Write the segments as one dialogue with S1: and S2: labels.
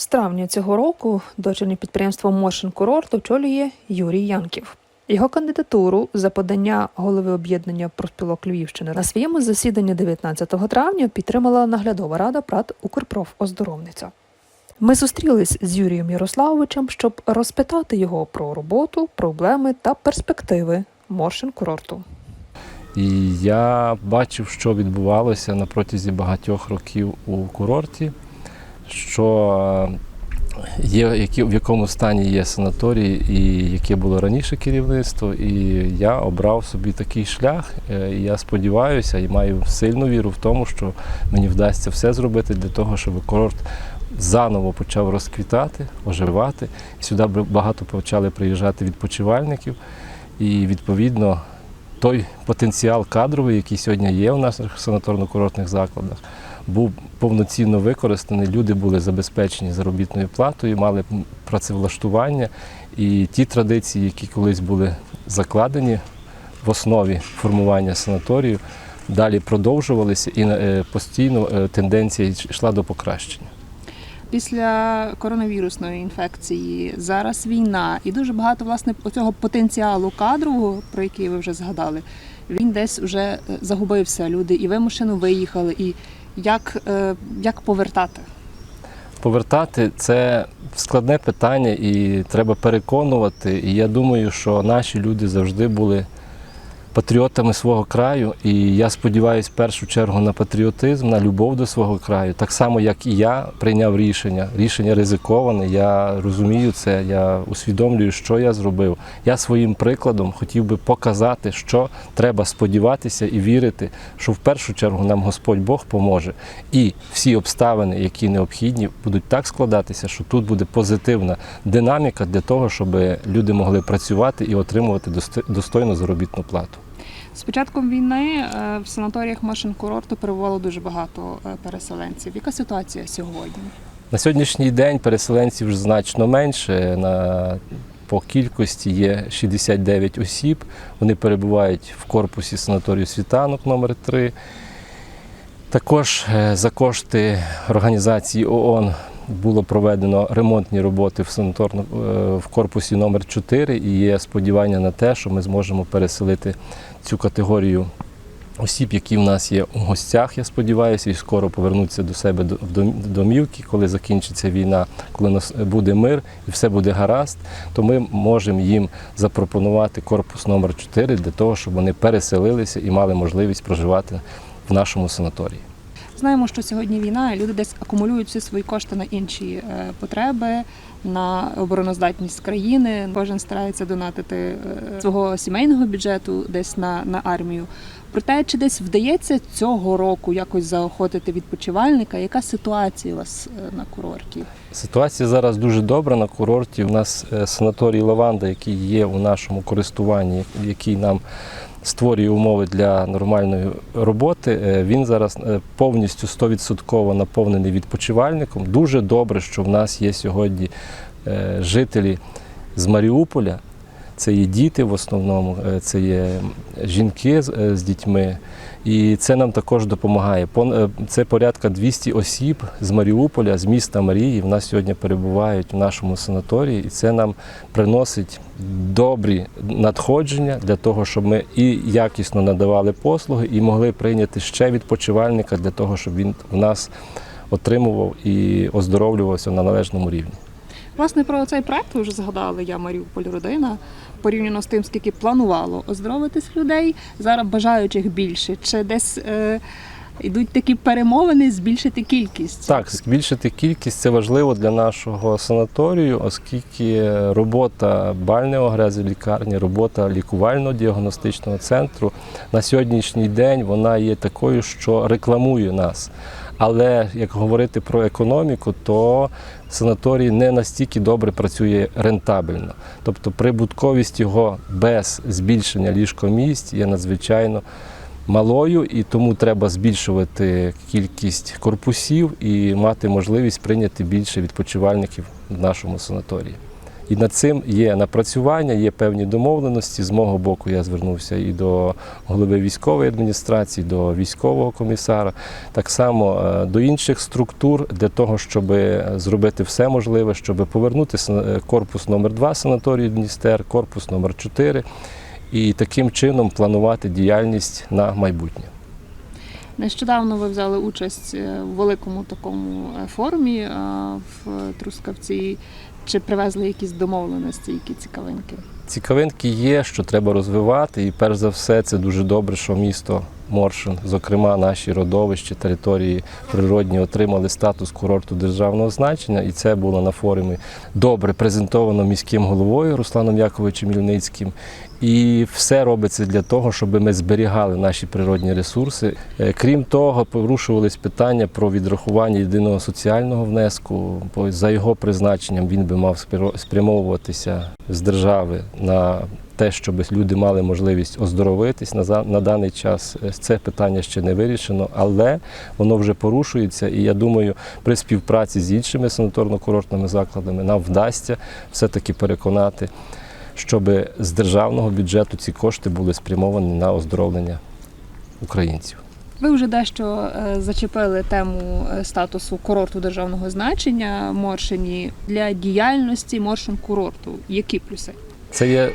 S1: З травня цього року дочірнє підприємство Мошин Курорт очолює Юрій Янків. Його кандидатуру за подання голови об'єднання профспілок Львівщини на своєму засіданні 19 травня підтримала наглядова рада ПРАТ Укрпрофоздоровниця. Ми зустрілись з Юрієм Ярославовичем, щоб розпитати його про роботу, проблеми та перспективи Моршин курорту.
S2: Я бачив, що відбувалося на протязі багатьох років у курорті, що є, які, в якому стані є санаторії і яке було раніше керівництво. І я обрав собі такий шлях. Е, І я сподіваюся і маю сильну віру в тому, що мені вдасться все зробити для того, щоб курорт заново почав розквітати, оживати. Сюди багато почали приїжджати відпочивальників. І відповідно той потенціал кадровий, який сьогодні є у наших санаторно-курортних закладах, був повноцінно використаний. Люди були забезпечені заробітною платою, мали працевлаштування. І ті традиції, які колись були закладені в основі формування санаторію, далі продовжувалися і е, постійно е, тенденція йшла до покращення.
S3: Після коронавірусної інфекції зараз війна, і дуже багато власне цього потенціалу кадрового, про який ви вже згадали, він десь вже е, загубився. Люди і вимушено виїхали. І як, е, як повертати?
S2: Повертати це складне питання, і треба переконувати. І я думаю, що наші люди завжди були патріотами свого краю. І я сподіваюся в першу чергу на патріотизм, на любов до свого краю. Так само, як і я прийняв рішення. Рішення ризиковане. Я розумію це, я усвідомлюю, що я зробив. Я своїм прикладом хотів би показати, що треба сподіватися і вірити, що в першу чергу нам Господь Бог поможе. І всі обставини, які необхідні, будуть так складатися, що тут буде позитивна динаміка для того, щоб люди могли працювати і отримувати достойну заробітну плату.
S3: З початком війни е, в санаторіях машин курорту перебувало дуже багато е, переселенців. Яка ситуація сьогодні?
S2: На сьогоднішній день переселенців значно менше. На, по кількості є 69 осіб. Вони перебувають в корпусі санаторію Світанок номер 3 Також е, за кошти організації ООН було проведено ремонтні роботи в санаторно е, в корпусі номер 4 і є сподівання на те, що ми зможемо переселити цю категорію осіб, які в нас є у гостях, я сподіваюся, і скоро повернуться до себе в домівки, коли закінчиться війна, коли нас буде мир і все буде гаразд, то ми можемо їм запропонувати корпус номер 4 для того, щоб вони переселилися і мали можливість проживати в нашому санаторії.
S3: Знаємо, що сьогодні війна, і люди десь акумулюють всі свої кошти на інші е, потреби, на обороноздатність країни. Кожен старається донатити е, свого сімейного бюджету десь на, на армію. Проте, чи десь вдається цього року якось заохотити відпочивальника? Яка ситуація у вас е, на курорті?
S2: Ситуація зараз дуже добра на курорті. У нас е, санаторій Лаванда, який є у нашому користуванні, який нам створює умови для нормальної роботи. е, Він зараз повністю 100% наповнений відпочивальником. Дуже добре, що в нас є сьогодні жителі з Маріуполя. Це є діти в основному, е, це є жінки з, е, з дітьми. І це нам також допомагає. Е, Це порядка 200 осіб з Маріуполя, з міста Марії. В нас сьогодні перебувають в нашому санаторії, і це нам приносить добрі надходження для того, щоб ми і якісно надавали послуги, і могли прийняти ще відпочивальника для того, щоб він в нас отримував і оздоровлювався на належному рівні.
S3: Власне, про цей проект ви вже згадали. Я Маріуполь родина. Порівняно з тим, скільки планувало оздоровитись людей, зараз бажаючих більше. Чи десь е, йдуть такі перемовини збільшити кількість?
S2: Так, збільшити кількість це важливо для нашого санаторію, оскільки робота бального грези лікарні, робота лікувально-діагностичного центру на сьогоднішній день вона є такою, що рекламує нас. Але як говорити про економіку, то санаторій не настільки добре працює рентабельно. Тобто прибутковість його без збільшення ліжкомісць є надзвичайно малою, і тому треба збільшувати кількість корпусів і мати можливість прийняти більше відпочивальників в нашому санаторії. І над цим є напрацювання, є певні домовленості. З мого боку я звернувся і до голови військової адміністрації, до військового комісара, так само е, до інших структур для того, щоб зробити все можливе, щоб повернути е, корпус номер 2 санаторію Дністер, корпус номер 4 і таким чином планувати діяльність на майбутнє.
S3: Нещодавно ви взяли участь у в великому такому е, форумі е, в Трускавці. Чи привезли якісь домовленості, які цікавинки?
S2: Цікавинки є, що треба розвивати, і перш за все, це дуже добре, що місто Моршин, зокрема наші родовища, території природні, отримали статус курорту державного значення, і це було на форумі добре презентовано міським головою Русланом Яковичем Ільницьким. І все робиться для того, щоб ми зберігали наші природні ресурси. Е, Крім того, порушувались питання про відрахування єдиного соціального внеску. Бо за його призначенням він би мав спрямовуватися з держави на те, щоб люди мали можливість оздоровитись. На, на даний час це питання ще не вирішено, але воно вже порушується. І я думаю, при співпраці з іншими санаторно-курортними закладами нам вдасться все-таки переконати щоб з державного бюджету ці кошти були спрямовані на оздоровлення українців.
S3: Ви вже дещо е, зачепили тему е, статусу курорту державного значення Моршині для діяльності Моршин курорту. Які плюси?
S2: Це є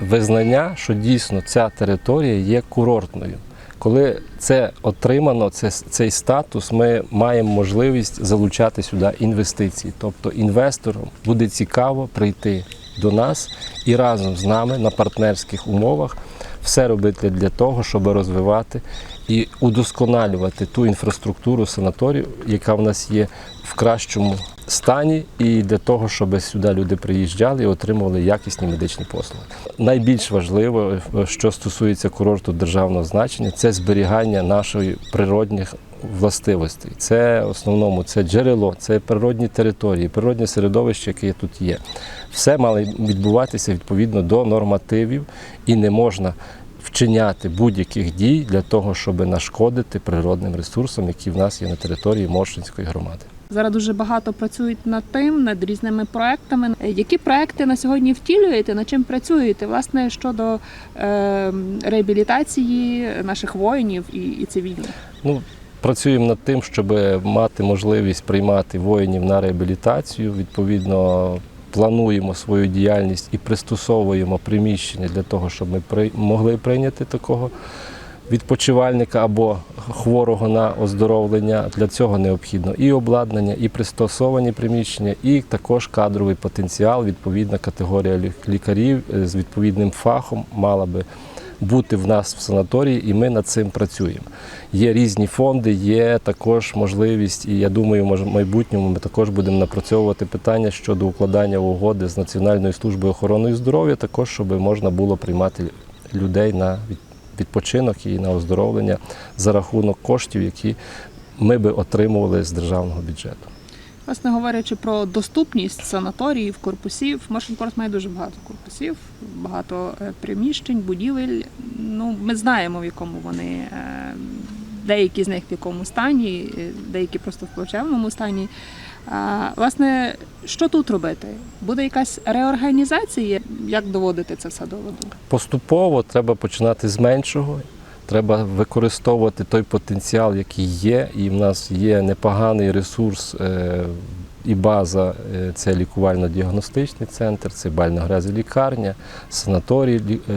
S2: визнання, що дійсно ця територія є курортною. Коли це отримано, це, цей статус, ми маємо можливість залучати сюди інвестиції. Тобто інвесторам буде цікаво прийти до нас і разом з нами на партнерських умовах все робити для того, щоб розвивати і удосконалювати ту інфраструктуру санаторію, яка в нас є в кращому стані, і для того, щоб сюди люди приїжджали і отримували якісні медичні послуги. Найбільш важливо, що стосується курорту державного значення, це зберігання нашої природних властивостей. Це в основному це джерело, це природні території, природне середовище, яке тут є. Все мало відбуватися відповідно до нормативів і не можна вчиняти будь-яких дій для того, щоб нашкодити природним ресурсам, які в нас є на території Моршинської громади.
S3: Зараз дуже багато працюють над тим, над різними проектами. Е, Які проекти на сьогодні втілюєте? Над чим працюєте? Власне щодо е, реабілітації наших воїнів і, і цивільних?
S2: Ну, працюємо над тим, щоб мати можливість приймати воїнів на реабілітацію. Відповідно, плануємо свою діяльність і пристосовуємо приміщення для того, щоб ми могли прийняти такого відпочивальника або хворого на оздоровлення. Для цього необхідно і обладнання, і пристосовані приміщення, і також кадровий потенціал. Відповідна категорія лікарів е, з відповідним фахом мала би бути в нас в санаторії, і ми над цим працюємо. Є різні фонди, є також можливість, і я думаю, в майбутньому ми також будемо напрацьовувати питання щодо укладання угоди з Національною службою охорони здоров'я, також щоб можна було приймати людей на відпочинок і на оздоровлення за рахунок коштів, які ми би отримували з державного бюджету.
S3: Власне говорячи про доступність санаторіїв, корпусів, Моршин має дуже багато корпусів, багато е, приміщень, будівель. Ну, ми знаємо, в якому вони. е, Деякі з них в якому стані, е, деякі просто в плачевному стані. Власне, що тут робити? Буде якась реорганізація? Як доводити це все до ладу?
S2: Поступово треба починати з меншого. Треба використовувати той потенціал, який є, і в нас є непоганий ресурс е, і база е, це лікувально-діагностичний центр, це бальна лікарня, санаторій е,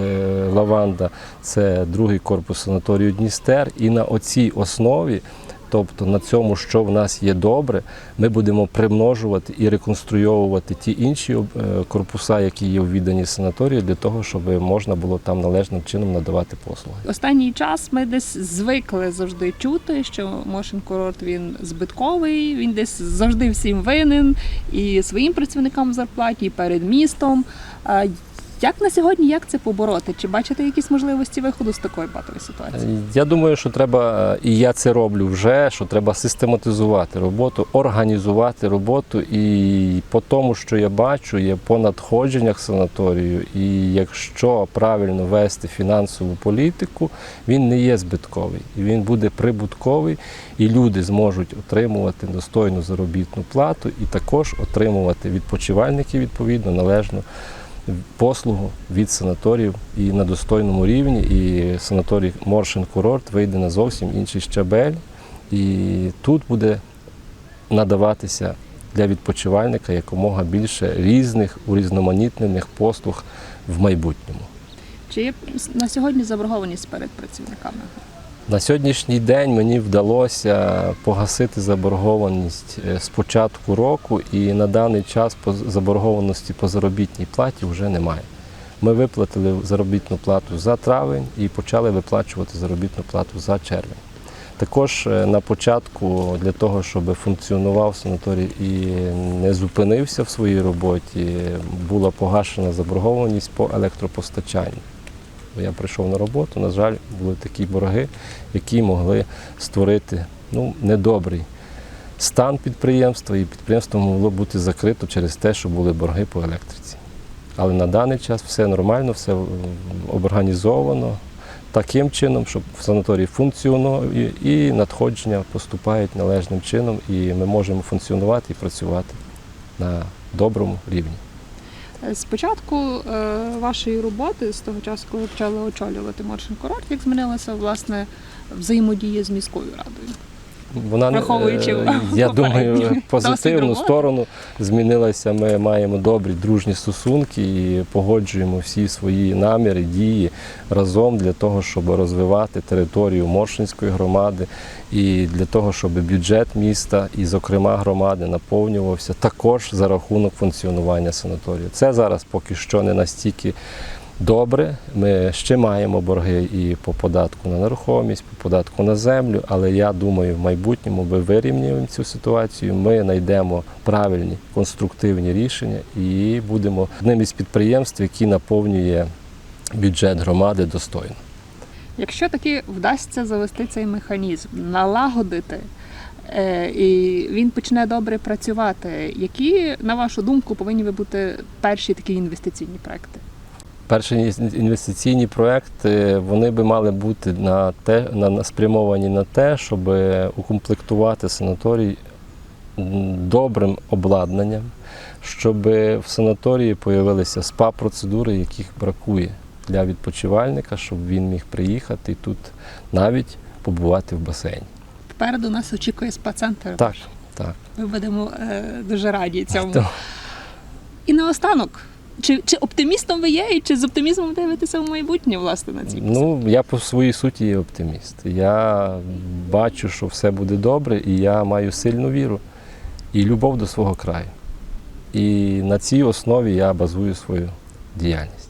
S2: Лаванда, це другий корпус санаторію Дністер. І на оцій основі, тобто на цьому, що в нас є добре, ми будемо примножувати і реконструйовувати ті інші е, корпуса, які є в відданні санаторію, для того, щоб можна було там належним чином надавати послуги.
S3: Останній час ми десь звикли завжди чути, що Мошин курорт він збитковий, він десь завжди всім винен і своїм працівникам зарплаті, і перед містом. Як на сьогодні, як це побороти? Чи бачите якісь можливості виходу з такої патової ситуації?
S2: Я думаю, що треба, е, і я це роблю вже, що треба систематизувати роботу, організувати роботу. І по тому, що я бачу, є по надходженнях санаторію. І якщо правильно вести фінансову політику, він не є збитковий, він буде прибутковий, і люди зможуть отримувати достойну заробітну плату і також отримувати відпочивальники відповідно належну послугу від санаторіїв і на достойному рівні. І санаторій Моршин Курорт вийде на зовсім інший щабель. І тут буде надаватися для відпочивальника якомога більше різних урізноманітнених послуг в майбутньому.
S3: Чи є на сьогодні заборгованість перед працівниками?
S2: На сьогоднішній день мені вдалося погасити заборгованість е, з початку року, і на даний час заборгованості по заробітній платі вже немає. Ми виплатили заробітну плату за травень і почали виплачувати заробітну плату за червень. Також е, на початку для того, щоб функціонував санаторій і не зупинився в своїй роботі, була погашена заборгованість по електропостачанню. Я прийшов на роботу, на жаль, були такі борги, які могли створити ну, недобрий стан підприємства, і підприємство могло бути закрито через те, що були борги по електриці. Але на даний час все нормально, все організовано таким чином, щоб санаторій функціонує і надходження поступають належним чином, і ми можемо функціонувати і працювати на доброму рівні.
S3: З початку е, вашої роботи, з того часу, коли почали очолювати Моршин курорт, як змінилася власне взаємодія з міською радою?
S2: Вона не-
S3: Враховуючи
S2: е, я думаю, позитивну сторону змінилася. Ми маємо добрі дружні стосунки і погоджуємо всі свої наміри, дії разом для того, щоб розвивати територію Моршинської громади і для того, щоб бюджет міста і, зокрема, громади наповнювався також за рахунок функціонування санаторію. Це зараз поки що не настільки. Добре, ми ще маємо борги і по податку на нерухомість, по податку на землю, але я думаю, в майбутньому ми вирівнюємо цю ситуацію. Ми знайдемо правильні конструктивні рішення і будемо одним із підприємств, які наповнює бюджет громади достойно.
S3: Якщо таки вдасться завести цей механізм, налагодити, е, і він почне добре працювати, які, на вашу думку, повинні бути перші такі інвестиційні проекти?
S2: Перші інвестиційні проекти вони би мали бути на те, на, на спрямовані на те, щоб укомплектувати санаторій добрим обладнанням, щоб в санаторії появилися спа-процедури, яких бракує для відпочивальника, щоб він міг приїхати і тут навіть побувати в басейні.
S3: Попереду нас очікує спа-центр.
S2: Так, так.
S3: Ми будемо е, дуже раді цьому. І наостанок, чи, чи оптимістом ви є, і чи з оптимізмом дивитеся в майбутнє, власне, на цій посаді?
S2: Ну, я по своїй суті є оптиміст. Я бачу, що все буде добре, і я маю сильну віру і любов до свого краю. І на цій основі я базую свою діяльність.